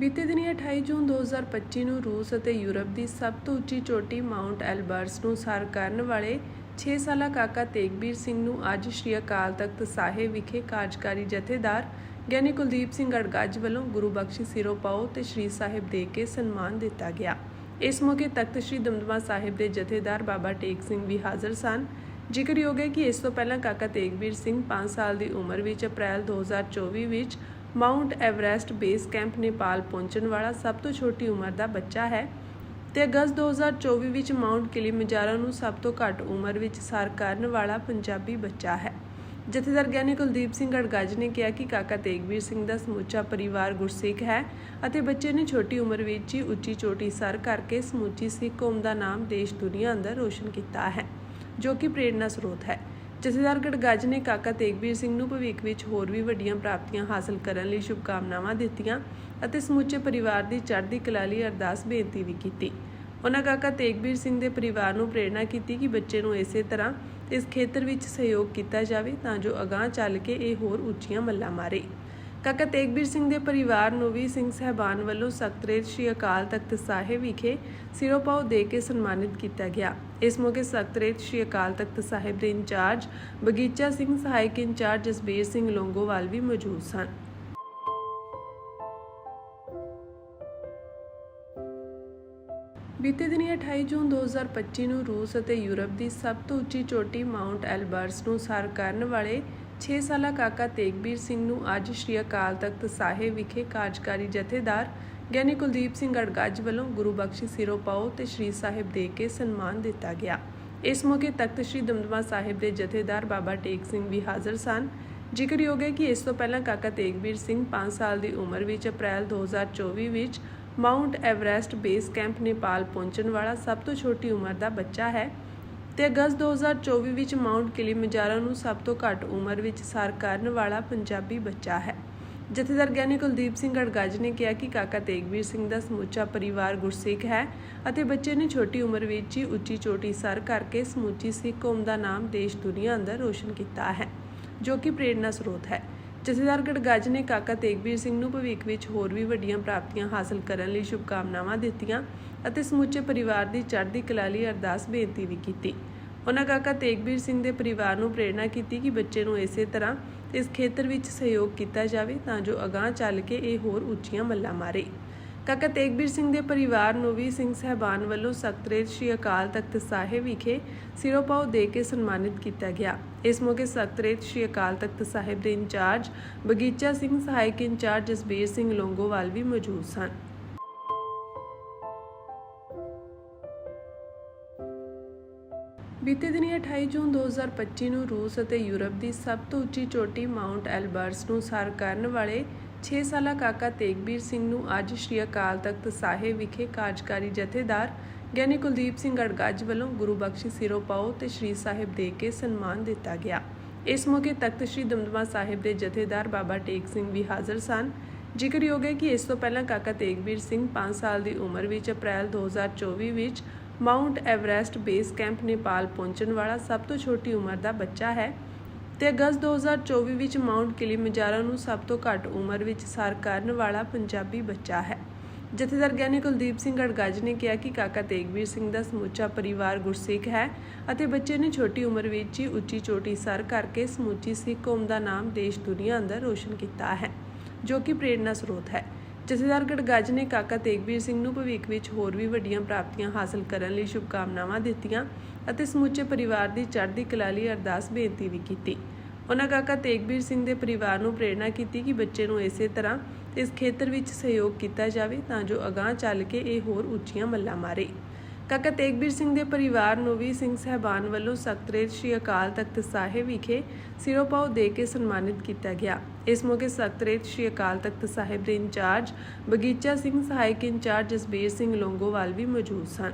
ਬੀਤੇ ਦਿਨੀ 28 ਜੂਨ 2025 ਨੂੰ ਰੂਸ ਅਤੇ ਯੂਰਪ ਦੀ ਸਭ ਤੋਂ ਉੱਚੀ ਚੋਟੀ ਮਾਉਂਟ ਐਲਬਰਸ ਨੂੰ ਸਰ ਕਰਨ ਵਾਲੇ 6 ਸਾਲਾ ਕਾਕਾ ਤੇਗਬੀਰ ਸਿੰਘ ਨੂੰ ਅੱਜ ਸ਼੍ਰੀ ਅਕਾਲ ਤਖਤ ਸਾਹਿਬ ਵਿਖੇ ਕਾਰਜਕਾਰੀ ਜਥੇਦਾਰ ਗਿਆਨੀ ਕੁਲਦੀਪ ਸਿੰਘ ਅੜਗੱਜ ਵੱਲੋਂ ਗੁਰੂ ਬਖਸ਼ੀ ਸਿਰੋਂ ਪਾਓ ਤੇ ਸ਼੍ਰੀ ਸਾਹਿਬ ਦੇ ਕੇ ਸਨਮਾਨ ਦਿੱਤਾ ਗਿਆ। ਇਸ ਮੌਕੇ ਤਖਤ ਸ੍ਰੀ ਦਮਦਮਾ ਸਾਹਿਬ ਦੇ ਜਥੇਦਾਰ ਬਾਬਾ ਟੇਕ ਸਿੰਘ ਵੀ ਹਾਜ਼ਰ ਸਨ। ਜ਼ਿਕਰਯੋਗ ਹੈ ਕਿ ਇਸ ਤੋਂ ਪਹਿਲਾਂ ਕਾਕਾ ਤੇਗਬੀਰ ਸਿੰਘ 5 ਸਾਲ ਦੀ ਉਮਰ ਵਿੱਚ ਅਪ੍ਰੈਲ 2024 ਵਿੱਚ Mount Everest base camp Nepal ਪਹੁੰਚਣ ਵਾਲਾ ਸਭ ਤੋਂ ਛੋਟੀ ਉਮਰ ਦਾ ਬੱਚਾ ਹੈ ਤੇ ਅਗਸਤ 2024 ਵਿੱਚ ਮਾਉਂਟ ਕਿਲੀਮੰਜਾਰੋ ਨੂੰ ਸਭ ਤੋਂ ਘੱਟ ਉਮਰ ਵਿੱਚ ਸਰ ਕਰਨ ਵਾਲਾ ਪੰਜਾਬੀ ਬੱਚਾ ਹੈ। ਜਥੇਦਾਰ ਗਿਆਨੀ ਕੁਲਦੀਪ ਸਿੰਘ ਅੜਗੱਜ ਨੇ ਕਿਹਾ ਕਿ ਕਾਕਾ ਤੇਗਵੀਰ ਸਿੰਘ ਦਾ ਸਮੁੱਚਾ ਪਰਿਵਾਰ ਗੁਰਸਿੱਖ ਹੈ ਅਤੇ ਬੱਚੇ ਨੇ ਛੋਟੀ ਉਮਰ ਵਿੱਚ ਹੀ ਉੱਚੀ ਚੋਟੀ ਸਰ ਕਰਕੇ ਸਮੁੱਚੀ ਸਿੱਖ ਕੌਮ ਦਾ ਨਾਮ ਦੇਸ਼ ਦੁਨੀਆ ਅੰਦਰ ਰੋਸ਼ਨ ਕੀਤਾ ਹੈ, ਜੋ ਕਿ ਪ੍ਰੇਰਨਾ ਸਰੋਤ ਹੈ। ਜਥੇਦਾਰ ਗੜਗੱਜ ਨੇ ਕਾਕਾ ਤੇਗਵੀਰ ਸਿੰਘ ਨੂੰ ਭਵਿੱਖ ਵਿੱਚ ਹੋਰ ਵੀ ਵੱਡੀਆਂ ਪ੍ਰਾਪਤੀਆਂ ਹਾਸਲ ਕਰਨ ਲਈ ਸ਼ੁਭਕਾਮਨਾਵਾਂ ਦਿੱਤੀਆਂ ਅਤੇ ਸਮੁੱਚੇ ਪਰਿਵਾਰ ਦੀ ਚੜ੍ਹਦੀ ਕਲਾ ਲਈ ਅਰਦਾਸ ਬੇਨਤੀ ਵੀ ਕੀਤੀ। ਉਹਨਾਂ ਕਾਕਾ ਤੇਗਵੀਰ ਸਿੰਘ ਦੇ ਪਰਿਵਾਰ ਨੂੰ ਪ੍ਰੇਰਣਾ ਕੀਤੀ ਕਿ ਬੱਚੇ ਨੂੰ ਇਸੇ ਤਰ੍ਹਾਂ ਇਸ ਖੇਤਰ ਵਿੱਚ ਸਹਿਯੋਗ ਕੀਤਾ ਜਾਵੇ ਤਾਂ ਜੋ ਅਗਾਂਹ ਚੱਲ ਕੇ ਇਹ ਹੋਰ ਉੱਚੀਆਂ ਮੱਲਾਂ ਮਾਰੇ। ਕਾਕਾ ਤੇਗਬੀਰ ਸਿੰਘ ਦੇ ਪਰਿਵਾਰ ਨੂੰ ਵੀ ਸਿੰਘ ਸਹਿਬਾਨ ਵੱਲੋਂ ਸਖਤਰੇਤ ਸ਼੍ਰੀ ਅਕਾਲ ਤਖਤ ਸਾਹਿਬ ਵਿਖੇ ਸਿਰੋਪਾਓ ਦੇ ਕੇ ਸਨਮਾਨਿਤ ਕੀਤਾ ਗਿਆ। ਇਸ ਮੌਕੇ ਸਖਤਰੇਤ ਸ਼੍ਰੀ ਅਕਾਲ ਤਖਤ ਸਾਹਿਬ ਦੇ ਇੰਚਾਰਜ ਬਗੀਚਾ ਸਿੰਘ, ਸਹਾਇਕ ਇੰਚਾਰਜ ਜਸਬੀਰ ਸਿੰਘ ਲੋਂਗੋਵਾਲ ਵੀ ਮੌਜੂਦ ਸਨ। ਬੀਤੇ ਦਿਨੀ 28 ਜੂਨ 2025 ਨੂੰ ਰੂਸ ਅਤੇ ਯੂਰਪ ਦੀ ਸਭ ਤੋਂ ਉੱਚੀ ਚੋਟੀ ਮਾਉਂਟ ਐਲਬਰਸ ਨੂੰ ਸਰ ਕਰਨ ਵਾਲੇ 6 ਸਾਲਾ ਕਾਕਾ ਤੇਗਬੀਰ ਸਿੰਘ ਨੂੰ ਅੱਜ ਸ਼੍ਰੀ ਅਕਾਲ ਤਖਤ ਸਾਹਿਬ ਵਿਖੇ ਕਾਰਜਕਾਰੀ ਜਥੇਦਾਰ ਗਿਆਨੀ ਕੁਲਦੀਪ ਸਿੰਘ ਅੜਗੱਜ ਵੱਲੋਂ ਗੁਰੂ ਬਖਸ਼ੀ ਸਿਰੋ ਪਾਓ ਤੇ ਸ਼੍ਰੀ ਸਾਹਿਬ ਦੇ ਕੇ ਸਨਮਾਨ ਦਿੱਤਾ ਗਿਆ। ਇਸ ਮੌਕੇ ਤਖਤ ਸ੍ਰੀ ਦਮਦਮਾ ਸਾਹਿਬ ਦੇ ਜਥੇਦਾਰ ਬਾਬਾ ਟੇਕ ਸਿੰਘ ਵੀ ਹਾਜ਼ਰ ਸਨ। ਜ਼ਿਕਰਯੋਗ ਹੈ ਕਿ ਇਸ ਤੋਂ ਪਹਿਲਾਂ ਕਾਕਾ ਤੇਗਬੀਰ ਸਿੰਘ 5 ਸਾਲ ਦੀ ਉਮਰ ਵਿੱਚ ਅਪ੍ਰੈਲ 2024 ਵਿੱਚ Mount Everest base camp Nepal ਪਹੁੰਚਣ ਵਾਲਾ ਸਭ ਤੋਂ ਛੋਟੀ ਉਮਰ ਦਾ ਬੱਚਾ ਹੈ। ਤੇ ਅਗਸਤ 2024 ਵਿੱਚ ਮਾਉਂਟ ਕਿਲੀਮੰਜਾਰੋ ਨੂੰ ਸਭ ਤੋਂ ਘੱਟ ਉਮਰ ਵਿੱਚ ਸਰ ਕਰਨ ਵਾਲਾ ਪੰਜਾਬੀ ਬੱਚਾ ਹੈ। ਜਥੇਦਾਰ ਗਿਆਨੀ ਕੁਲਦੀਪ ਸਿੰਘ ਅੜਗੱਜ ਨੇ ਕਿਹਾ ਕਿ ਕਾਕਾ ਤੇਗਵੀਰ ਸਿੰਘ ਦਾ ਸਮੁੱਚਾ ਪਰਿਵਾਰ ਗੁਰਸਿੱਖ ਹੈ ਅਤੇ ਬੱਚੇ ਨੇ ਛੋਟੀ ਉਮਰ ਵਿੱਚ ਹੀ ਉੱਚੀ ਚੋਟੀ ਸਰ ਕਰਕੇ ਸਮੁੱਚੀ ਸਿੱਖ ਕੌਮ ਦਾ ਨਾਮ ਦੇਸ਼ ਦੁਨੀਆ ਅੰਦਰ ਰੋਸ਼ਨ ਕੀਤਾ ਹੈ, ਜੋ ਕਿ ਪ੍ਰੇਰਨਾ ਸਰੋਤ ਹੈ। ਜਥੇਦਾਰ ਗੜਗੱਜ ਨੇ ਕਾਕਾ ਤੇਗਵੀਰ ਸਿੰਘ ਨੂੰ ਭਵਿੱਖ ਵਿੱਚ ਹੋਰ ਵੀ ਵੱਡੀਆਂ ਪ੍ਰਾਪਤੀਆਂ ਹਾਸਲ ਕਰਨ ਲਈ ਸ਼ੁਭਕਾਮਨਾਵਾਂ ਦਿੱਤੀਆਂ ਅਤੇ ਸਮੁੱਚੇ ਪਰਿਵਾਰ ਦੀ ਚੜ੍ਹਦੀ ਕਲਾ ਲਈ ਅਰਦਾਸ ਬੇਨਤੀ ਵੀ ਕੀਤੀ। ਉਹਨਾਂ ਕਾਕਾ ਤੇਗਬੀਰ ਸਿੰਘ ਦੇ ਪਰਿਵਾਰ ਨੂੰ ਪ੍ਰੇਰਣਾ ਕੀਤੀ ਕਿ ਬੱਚੇ ਨੂੰ ਇਸੇ ਤਰ੍ਹਾਂ ਇਸ ਖੇਤਰ ਵਿੱਚ ਸਹਿਯੋਗ ਕੀਤਾ ਜਾਵੇ ਤਾਂ ਜੋ ਅਗਾਂਹ ਚੱਲ ਕੇ ਇਹ ਹੋਰ ਉੱਚੀਆਂ ਮੱਲਾਂ ਮਾਰੇ। ਕਾਕਾ ਤੇਗਬੀਰ ਸਿੰਘ ਦੇ ਪਰਿਵਾਰ ਨੂੰ ਵੀ ਸਿੰਘ ਸਹਿਬਾਨ ਵੱਲੋਂ ਸਖਤਰੇਤ ਸ਼੍ਰੀ ਅਕਾਲ ਤਖਤ ਸਾਹਿਬ ਵਿਖੇ ਸਿਰੋਪਾਓ ਦੇ ਕੇ ਸਨਮਾਨਿਤ ਕੀਤਾ ਗਿਆ। ਇਸ ਮੌਕੇ ਸਖਤਰੇਤ ਸ਼੍ਰੀ ਅਕਾਲ ਤਖਤ ਸਾਹਿਬ ਦੇ ਇੰਚਾਰਜ, ਬਗੀਚਾ ਸਿੰਘ, ਸਹਾਇਕ ਇੰਚਾਰਜ ਜਸਬੀਰ ਸਿੰਘ ਲੋਂਗੋਵਾਲ ਵੀ ਮੌਜੂਦ ਸਨ। ਬੀਤੇ ਦਿਨੀ 28 ਜੂਨ 2025 ਨੂੰ ਰੂਸ ਅਤੇ ਯੂਰਪ ਦੀ ਸਭ ਤੋਂ ਉੱਚੀ ਚੋਟੀ ਮਾਉਂਟ ਐਲਬਰਸ ਨੂੰ ਸਰ ਕਰਨ ਵਾਲੇ 6 ਸਾਲਾ ਕਾਕਾ ਤੇਗਬੀਰ ਸਿੰਘ ਨੂੰ ਅੱਜ ਸ਼੍ਰੀ ਅਕਾਲ ਤਖਤ ਸਾਹਿਬ ਵਿਖੇ ਕਾਰਜਕਾਰੀ ਜਥੇਦਾਰ ਗਿਆਨੀ ਕੁਲਦੀਪ ਸਿੰਘ ਅੜਗੱਜ ਵੱਲੋਂ ਗੁਰੂ ਬਖਸ਼ੀ ਸਿਰੋਂ ਪਾਓ ਤੇ ਸ਼੍ਰੀ ਸਾਹਿਬ ਦੇ ਕੇ ਸਨਮਾਨ ਦਿੱਤਾ ਗਿਆ। ਇਸ ਮੌਕੇ ਤਖਤ ਸ੍ਰੀ ਦਮਦਮਾ ਸਾਹਿਬ ਦੇ ਜਥੇਦਾਰ ਬਾਬਾ ਟੇਕ ਸਿੰਘ ਵੀ ਹਾਜ਼ਰ ਸਨ। ਜ਼ਿਕਰਯੋਗ ਹੈ ਕਿ ਇਸ ਤੋਂ ਪਹਿਲਾਂ ਕਾਕਾ ਤੇਗਬੀਰ ਸਿੰਘ 5 ਸਾਲ ਦੀ ਉਮਰ ਵਿੱਚ ਅਪ੍ਰੈਲ 2024 ਵਿੱਚ Mount Everest base camp Nepal ਪਹੁੰਚਣ ਵਾਲਾ ਸਭ ਤੋਂ ਛੋਟੀ ਉਮਰ ਦਾ ਬੱਚਾ ਹੈ ਤੇ ਅਗਸਤ 2024 ਵਿੱਚ ਮਾਉਂਟ ਕਿਲੀਮੰਜਾਰੋ ਨੂੰ ਸਭ ਤੋਂ ਘੱਟ ਉਮਰ ਵਿੱਚ ਸਰ ਕਰਨ ਵਾਲਾ ਪੰਜਾਬੀ ਬੱਚਾ ਹੈ। ਜਥੇਦਾਰ ਗਿਆਨੀ ਕੁਲਦੀਪ ਸਿੰਘ ਅੜਗੱਜ ਨੇ ਕਿਹਾ ਕਿ ਕਾਕਾ ਤੇਗਵੀਰ ਸਿੰਘ ਦਾ ਸਮੁੱਚਾ ਪਰਿਵਾਰ ਗੁਰਸਿੱਖ ਹੈ ਅਤੇ ਬੱਚੇ ਨੇ ਛੋਟੀ ਉਮਰ ਵਿੱਚ ਹੀ ਉੱਚੀ ਚੋਟੀ ਸਰ ਕਰਕੇ ਸਮੁੱਚੀ ਸਿੱਖ ਕੌਮ ਦਾ ਨਾਮ ਦੇਸ਼ ਦੁਨੀਆ ਅੰਦਰ ਰੋਸ਼ਨ ਕੀਤਾ ਹੈ, ਜੋ ਕਿ ਪ੍ਰੇਰਨਾ ਸਰੋਤ ਹੈ। ਜਥੇਦਾਰ ਗੜਗੱਜ ਨੇ ਕਾਕਾ ਤੇਗਵੀਰ ਸਿੰਘ ਨੂੰ ਭਵਿੱਖ ਵਿੱਚ ਹੋਰ ਵੀ ਵੱਡੀਆਂ ਪ੍ਰਾਪਤੀਆਂ ਹਾਸਲ ਕਰਨ ਲਈ ਸ਼ੁਭਕਾਮਨਾਵਾਂ ਦਿੱਤੀਆਂ ਅਤੇ ਸਮੁੱਚੇ ਪਰਿਵਾਰ ਦੀ ਚੜ੍ਹਦੀ ਕਲਾ ਲਈ ਅਰਦਾਸ ਬੇਨਤੀ ਵੀ ਕੀਤੀ। ਉਹਨਾਂ ਕਾਕਾ ਤੇਗਵੀਰ ਸਿੰਘ ਦੇ ਪਰਿਵਾਰ ਨੂੰ ਪ੍ਰੇਰਣਾ ਕੀਤੀ ਕਿ ਬੱਚੇ ਨੂੰ ਇਸੇ ਤਰ੍ਹਾਂ ਇਸ ਖੇਤਰ ਵਿੱਚ ਸਹਿਯੋਗ ਕੀਤਾ ਜਾਵੇ ਤਾਂ ਜੋ ਅਗਾਂਹ ਚੱਲ ਕੇ ਇਹ ਹੋਰ ਉੱਚੀਆਂ ਮੱਲਾਂ ਮਾਰੇ। ਕਾਕਾ ਤੇਗਬੀਰ ਸਿੰਘ ਦੇ ਪਰਿਵਾਰ ਨੂੰ ਵੀ ਸਿੰਘ ਸਹਿਬਾਨ ਵੱਲੋਂ ਸਖਤਰੇਤ ਸ਼੍ਰੀ ਅਕਾਲ ਤਖਤ ਸਾਹਿਬ ਵਿਖੇ ਸਿਰੋਪਾਓ ਦੇ ਕੇ ਸਨਮਾਨਿਤ ਕੀਤਾ ਗਿਆ। ਇਸ ਮੌਕੇ ਸਖਤਰੇਤ ਸ਼੍ਰੀ ਅਕਾਲ ਤਖਤ ਸਾਹਿਬ ਦੇ ਇੰਚਾਰਜ ਬਗੀਚਾ ਸਿੰਘ, ਸਹਾਇਕ ਇੰਚਾਰਜ ਜਸਬੀਰ ਸਿੰਘ ਲੋਂਗੋਵਾਲ ਵੀ ਮੌਜੂਦ ਸਨ।